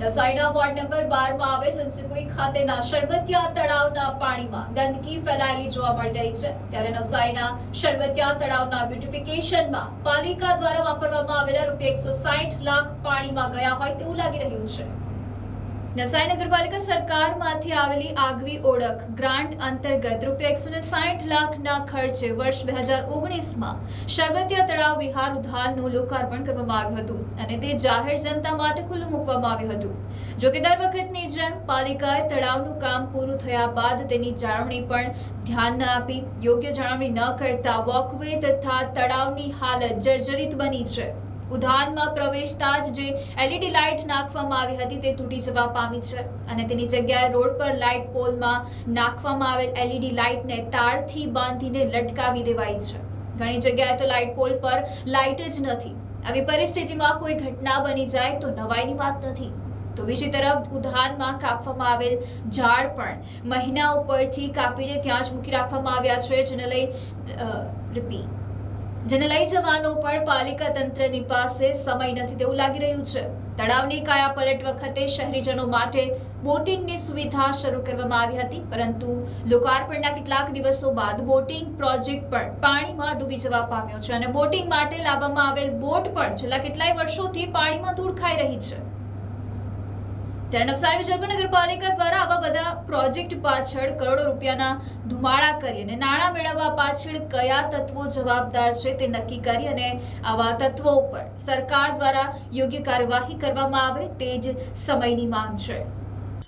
નવસારીના ward number બારમાં આવેલ લંચકુઈ ખાતેના શરબતિયા તળાવના પાણીમાં ગંદકી ફેલાયેલી જોવા મળી રહી છે. ત્યારે નવસારીના શરબતિયા તળાવના બ્યુટિફિકેશનમાં પાલિકા દ્વારા વાપરવામાં આવેલા રૂપિયા એકસો લાખ પાણીમાં ગયા હોય તેવું લાગી રહ્યું છે. નવસારી નગરપાલિકા સરકારમાંથી આવેલી આગવી ઓળખ ગ્રાન્ટ અંતર્ગત રૂપિયા એકસો ને સાઠ લાખના ખર્ચે વર્ષ બે હજાર ઓગણીસમાં શરબતિયા તળાવ વિહાર ઉધારનું લોકાર્પણ કરવામાં આવ્યું હતું અને તે જાહેર જનતા માટે ખુલ્લું મૂકવામાં આવ્યું હતું. જોકે દર વખતની જેમ પાલિકાએ તળાવનું કામ પૂરું થયા બાદ તેની જાળવણી પણ ધ્યાન ન આપી. યોગ્ય જાળવણી ન કરતા વોકવે તથા તળાવની હાલત જર્જરિત બની છે. ઉદ્યાનમાં પ્રવેશતા જ જે એલઈડી લાઇટ નાખવામાં આવી હતી તે તૂટી જવા પામી છે. અને તેની જગ્યાએ રોડ પર લાઇટ પોલમાં નાખવામાં આવેલ એલઈડી લાઇટને તારથી બાંધીને લટકાવી દેવાઈ છે. ઘણી જગ્યાએ તો લાઇટ પોલ પર લાઇટ જ નથી. આવી પરિસ્થિતિમાં કોઈ ઘટના બની જાય તો નવાઈની વાત નથી. તો બીજી તરફ ઉધાનમાં કાપવામાં આવેલ ઝાડ પણ મહિના ઉપરથી કાપીને ત્યાં જ મૂકી રાખવામાં આવ્યા છે. જેને લઈ રિપીટ જેને લઈ જવાનો પણ પાલિકા તંત્રની પાસે સમય નથી તેવું લાગી રહ્યું છે. તળાવની કાયા પલટ વખતે શહેરીજનો માટે બોટિંગની સુવિધા શરૂ કરવામાં આવી હતી, પરંતુ લોકાર્પણના કેટલાક દિવસો બાદ બોટિંગ પ્રોજેક્ટ પણ પાણીમાં ડૂબી જવા પામ્યો છે અને બોટિંગ માટે લાવવામાં આવેલ બોટ પણ છેલ્લા કેટલાય વર્ષોથી પાણીમાં ધૂળ ખાઈ રહી છે. ત્યારે નવસારી વિજલપુર નગરપાલિકા દ્વારા આવા બધા પ્રોજેક્ટ પાછળ કરોડો રૂપિયાના ધુમાડા કરી અને નાણાં મેળવવા પાછળ કયા તત્વો જવાબદાર છે તે નક્કી કરી અને આવા તત્વો ઉપર સરકાર દ્વારા યોગ્ય કાર્યવાહી કરવામાં આવે તે જ સમયની માંગ છે.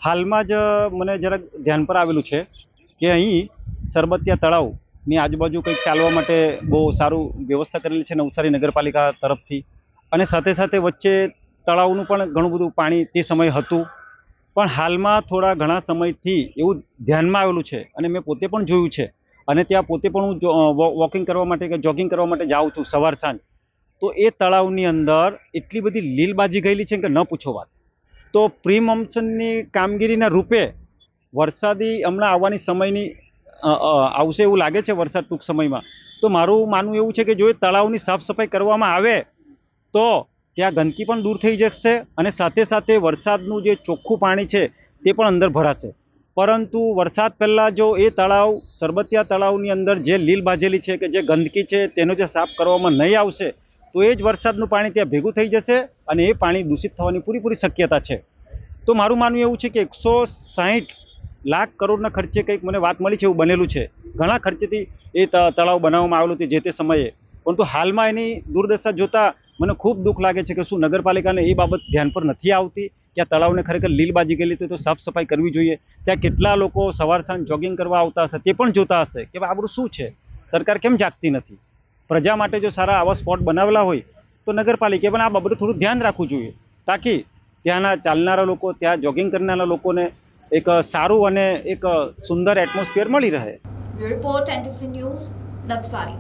હાલમાં જ મને જરાક ધ્યાન પર આવેલું છે કે અહીં સરબતિયા તળાવની આજુબાજુ કંઈક ચાલવા માટે બહુ સારું વ્યવસ્થા કરેલી છે નવસારી નગરપાલિકા તરફથી અને સાથે સાથે વચ્ચે તળાવનું પણ ઘણું બધું પાણી તે સમયે હતું. પણ હાલમાં થોડા ઘણા સમયથી એવું ધ્યાનમાં આવેલું છે અને મેં પોતે પણ જોયું છે. અને ત્યાં પોતે પણ હું વોકિંગ કરવા માટે કે જોગિંગ કરવા માટે જાઉં છું સવાર સાંજ. તો એ તળાવની અંદર એટલી બધી લીલબાજી ગયેલી છે કે ન પૂછો વાત. તો પ્રી મોન્સૂનની કામગીરીના રૂપે વરસાદી હમણાં આવવાની સમયની આવશે એવું લાગે છે વરસાદ ટૂંક સમયમાં. તો મારું માનવું એવું છે કે જો એ તળાવની સાફ સફાઈ કરવામાં આવે તો ત્યાં ગંદકી પણ દૂર થઈ જશે અને સાથે સાથે વરસાદનું જે ચોખ્ખું પાણી છે તે પણ અંદર ભરાશે. પરંતુ વરસાદ પહેલાં જો એ તળાવ, સરબતિયા તળાવની અંદર જે લીલ બાજેલી છે કે જે ગંદકી છે તેનો જે સાફ કરવામાં નહીં આવશે, તો એ જ વરસાદનું પાણી ત્યાં ભેગું થઈ જશે અને એ પાણી દૂષિત થવાની પૂરેપૂરી શક્યતા છે. તો મારું માનવું એવું છે કે એકસો સાહીઠ લાખ કરોડના ખર્ચે કંઈક મને વાત મળી છે એવું બનેલું છે. ઘણા ખર્ચેથી એ તળાવ બનાવવામાં આવેલું હતું જે તે સમયે. પરંતુ હાલમાં એની દુર્દશા જોતા મને ખૂબ દુઃખ લાગે છે કે શું નગરપાલિકાને એ બાબત ધ્યાન પર નથી આવતી? કે આ તળાવને ખરેખર લીલબાજી ગયેલી તો તો સાફ સફાઈ કરવી જોઈએ? ત્યાં કેટલા લોકો સવાર સાંજ જોગિંગ કરવા આવતા હશે તે પણ જોતા હશે કે આપણું શું છે? સરકાર કેમ જાગતી નથી? પ્રજા માટે જો સારા આવા સ્પોટ બનાવેલા હોય તો નગરપાલિકાએ પણ આ બાબતે થોડું ધ્યાન રાખવું જોઈએ તાકી ત્યાંના ચાલનારા લોકો, ત્યાં જોગિંગ કરનારા લોકોને એક સારું અને એક સુંદર એટમોસ્ફિયર મળી રહે. Report NTC news Navsari